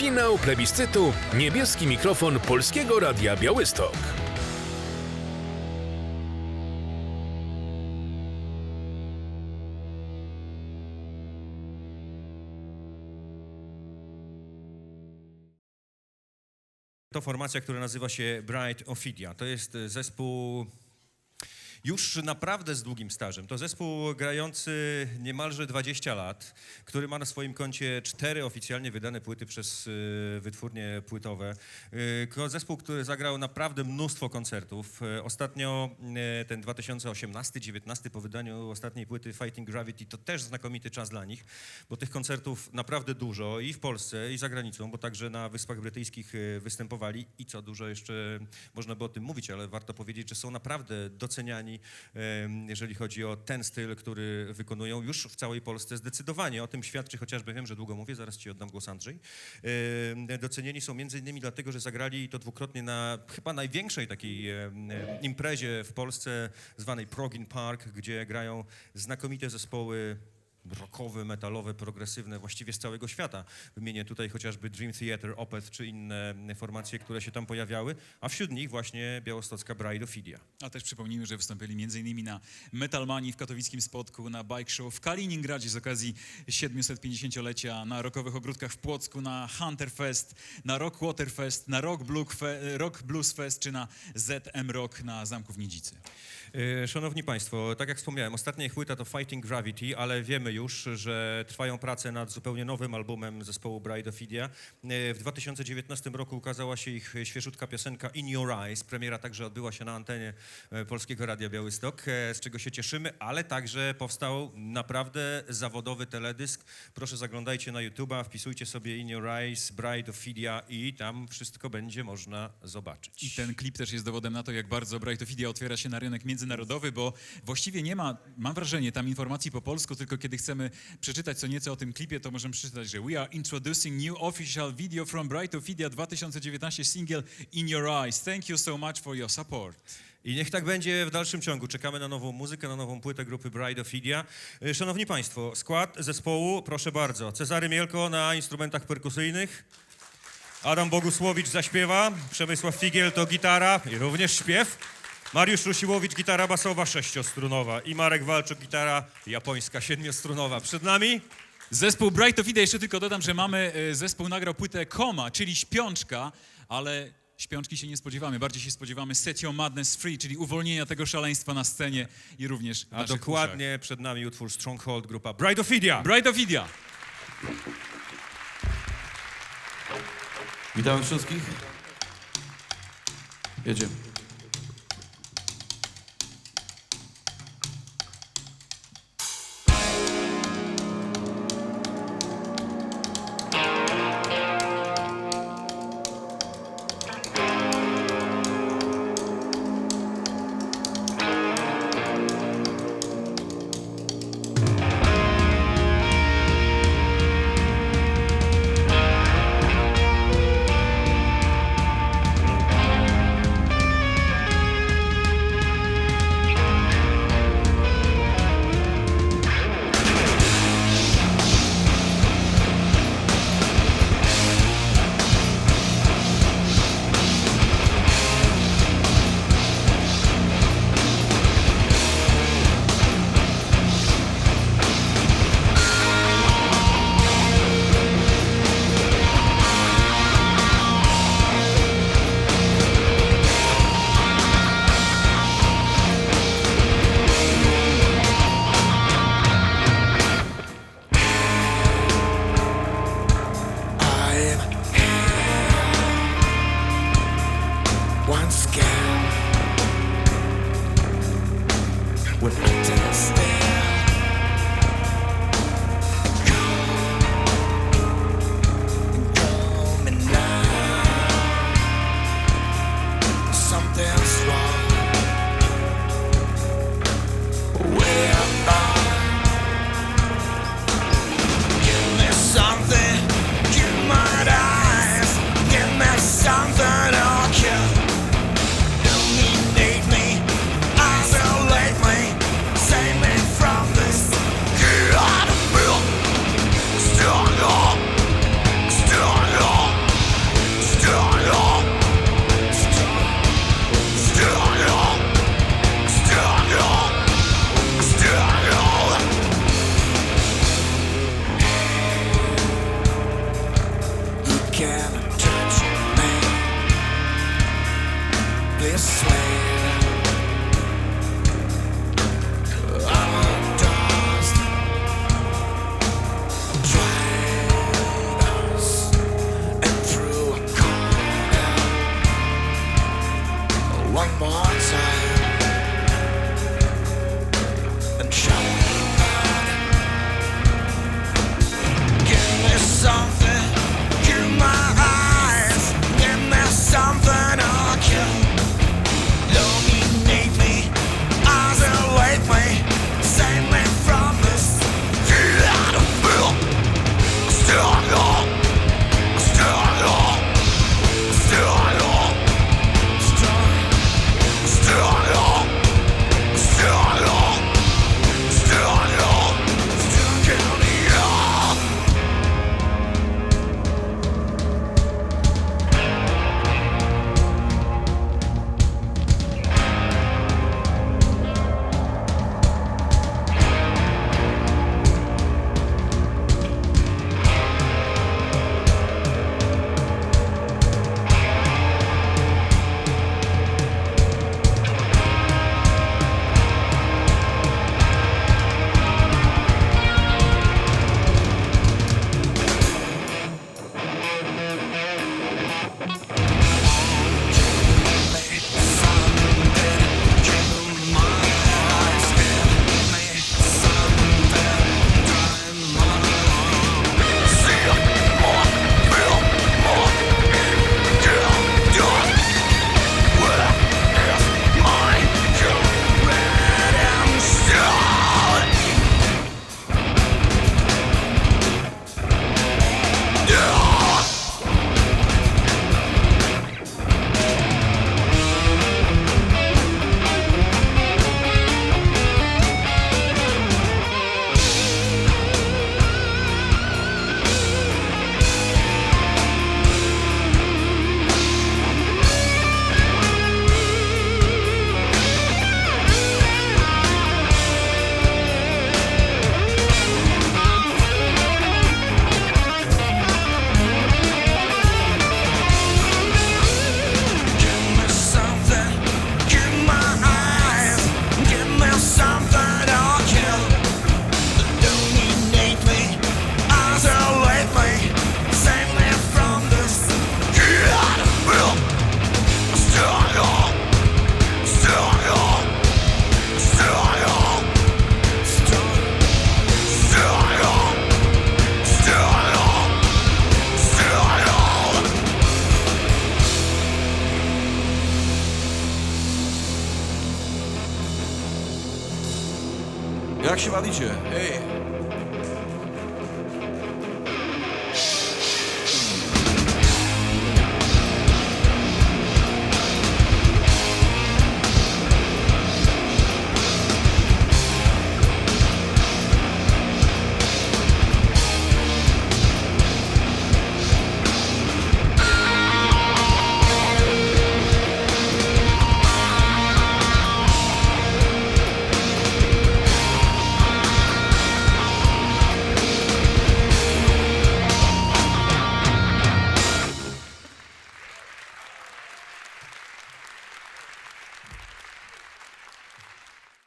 Finał plebiscytu Niebieski mikrofon Polskiego Radia Białystok. To formacja, która nazywa się Bright Ophidia. To jest e, zespół już naprawdę z długim stażem. To zespół grający niemalże 20 lat, który ma na swoim koncie cztery oficjalnie wydane płyty przez e, wytwórnie płytowe. Ko- Zespół, który zagrał naprawdę mnóstwo koncertów. E, Ostatnio ten 2018-19 po wydaniu ostatniej płyty Fighting Gravity to też znakomity czas dla nich, bo tych koncertów naprawdę dużo i w Polsce i za granicą, bo także na Wyspach Brytyjskich występowali i co dużo jeszcze można by o tym mówić, ale warto powiedzieć, że są naprawdę doceniani, jeżeli chodzi o ten styl, który wykonują już w całej Polsce zdecydowanie. O tym świadczy chociażby, wiem, że długo mówię, zaraz ci oddam głos Andrzej. Docenieni są między innymi dlatego, że zagrali to dwukrotnie na chyba największej takiej imprezie w Polsce zwanej Progin Park, gdzie grają znakomite zespoły rockowe, metalowe, progresywne, właściwie z całego świata. Wymienię tutaj chociażby Dream Theater, Opeth czy inne formacje, które się tam pojawiały, a wśród nich właśnie białostocka Bride Ophidia. A też przypomnijmy, że wystąpili m.in. na Metalmanii w katowickim Spodku, na Bike Show w Kaliningradzie z okazji 750-lecia, na Rockowych Ogródkach w Płocku, na Hunter Fest, na Rock Water Fest, na Rock, Fe, Rock Blues Fest czy na ZM Rock na Zamku w Niedzicy. E, Szanowni Państwo, tak jak wspomniałem, ostatnia ich płyta to Fighting Gravity, ale wiemy już, że trwają prace nad zupełnie nowym albumem zespołu Bride Ophidia. E, W 2019 roku ukazała się ich świeżutka piosenka In Your Eyes. Premiera także odbyła się na antenie e, Polskiego Radia Białystok, e, z czego się cieszymy, ale także powstał naprawdę zawodowy teledysk. Proszę zaglądajcie na YouTube'a, wpisujcie sobie In Your Eyes, Bride Ophidia i tam wszystko będzie można zobaczyć. I ten klip też jest dowodem na to, jak bardzo Bright Ophidia otwiera się na rynek międzynarodowy, bo właściwie nie ma, mam wrażenie, tam informacji po polsku, tylko kiedy chcemy przeczytać co nieco o tym klipie, to możemy przeczytać, że We are introducing new official video from Bright Ophidia 2019 single In Your Eyes. Thank you so much for your support. I niech tak będzie w dalszym ciągu. Czekamy na nową muzykę, na nową płytę grupy Bride Ophidia. Y, Szanowni Państwo, skład zespołu, proszę bardzo. Cezary Mielko na instrumentach perkusyjnych. Adam Bogusłowicz zaśpiewa. Przemysław Figiel to gitara i również śpiew. Mariusz Rusiłowicz, gitara basowa sześciostrunowa. I Marek Walczuk, gitara japońska siedmiostrunowa. Przed nami Zespół Bright Ophidia, jeszcze tylko dodam, że mamy, e, zespół nagrał płytę Koma, czyli śpiączka, ale śpiączki się nie spodziewamy, bardziej się spodziewamy Set Your Madness Free, czyli uwolnienia tego szaleństwa na scenie i również w a naszych dokładnie przed nami utwór Stronghold, grupa Bride Ophidia. uszach. Bright Ophidia. Witamy wszystkich. Jedziemy. with song Jak się bawicie? Hej!